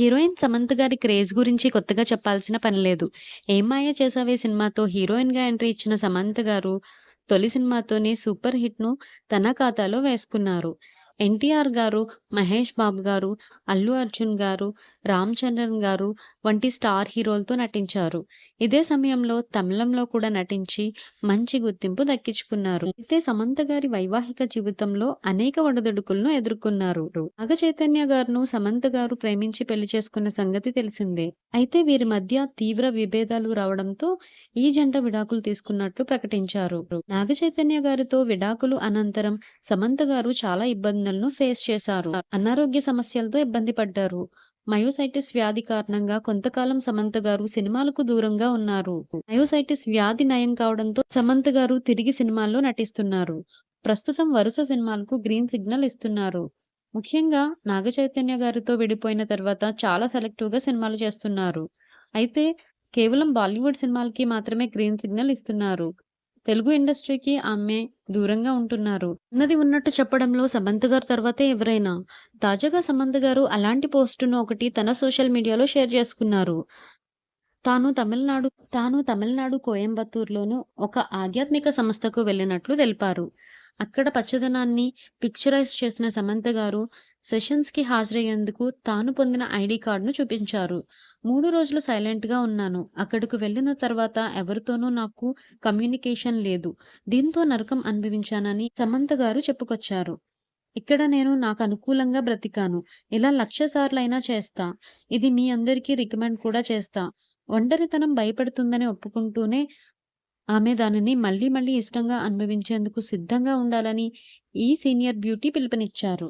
Heroine Samantha గారి craze గురించి కొత్తగా చెప్పాల్సిన పని లేదు. 'ఏం మాయ చేసావే' సినిమాతో హీరోయిన్‌గా ఎంట్రీ ఇచ్చిన సమంత గారు తొలి సినిమాతోనే సూపర్ హిట్‌ను తన ఖాతాలో వేసుకున్నారు. ఎన్టీఆర్ గారు, మహేష్ బాబు గారు, అల్లు అర్జున్ గారు, రామ్ చంద్రన్ గారు వంటి స్టార్ హీరోలతో నటించారు. ఇదే సమయంలో తమిళంలో కూడా నటించి మంచి గుర్తింపు దక్కించుకున్నారు. అయితే సమంత గారి వైవాహిక జీవితంలో అనేక ఒడిదుడుకులను ఎదుర్కొన్నారు. నాగ చైతన్య గారును సమంత గారు ప్రేమించి పెళ్ళి చేసుకున్న సంగతి తెలిసిందే. అయితే వీరి మధ్య తీవ్ర విభేదాలు రావడంతో ఈ జంట విడాకులు తీసుకున్నట్లు ప్రకటించారు. నాగ చైతన్య గారితో విడాకులు అనంతరం సమంత గారు చాలా ఇబ్బంది ఇబ్బందులను ఫేస్ చేశారు. అనారోగ్య సమస్యలతో ఇబ్బంది పడ్డారు. మయోసైటిస్ వ్యాధి కారణంగా కొంతకాలం సమంత గారు సినిమాలకు దూరంగా ఉన్నారు. మయోసైటిస్ వ్యాధి నయం కావడంతో సమంత గారు తిరిగి సినిమాల్లో నటిస్తున్నారు. ప్రస్తుతం వరుస సినిమాలకు గ్రీన్ సిగ్నల్ ఇస్తున్నారు. ముఖ్యంగా నాగ చైతన్య గారితో విడిపోయిన తర్వాత చాలా సెలెక్టివ్‌గా సినిమాలు చేస్తున్నారు. అయితే కేవలం బాలీవుడ్ సినిమాలకి మాత్రమే గ్రీన్ సిగ్నల్ ఇస్తున్నారు. తెలుగు ఇండస్ట్రీకి ఆమె దూరంగా ఉంటున్నారు. ఉన్నది ఉన్నట్టు చెప్పడంలో సమంత్ గారు తర్వాతే ఎవరైనా. తాజాగా సమంత గారు అలాంటి పోస్టును ఒకటి తన సోషల్ మీడియాలో షేర్ చేసుకున్నారు. తాను తమిళనాడు తాను తమిళనాడు కోయంబత్తూర్‌లోను ఒక ఆధ్యాత్మిక సంస్థకు వెళ్ళినట్లు తెలిపారు. అక్కడ పచ్చదనాన్ని పిక్చరైజ్ చేసిన సమంత గారు సెషన్స్‌కి హాజరయ్యేందుకు తాను పొందిన ఐడి కార్డును చూపించారు. మూడు రోజులు సైలెంట్‌గా ఉన్నాను. అక్కడికి వెళ్ళిన తర్వాత ఎవరితోనూ నాకు కమ్యూనికేషన్ లేదు. దీంతో నరకం అనుభవించానని సమంత గారు చెప్పుకొచ్చారు. ఇక్కడ నేను నాకు అనుకూలంగా బ్రతికాను. ఇలా లక్ష సార్లైనా చేస్తా. ఇది మీ అందరికీ రికమెండ్ కూడా చేస్తా. ఒంటరితనం భయపెడుతుందని ఒప్పుకుంటూనే ఆమె దానిని మళ్ళీ మళ్ళీ ఇష్టంగా అనుభవించేందుకు సిద్ధంగా ఉండాలని ఈ సీనియర్ బ్యూటీ పిలుపునిచ్చారు.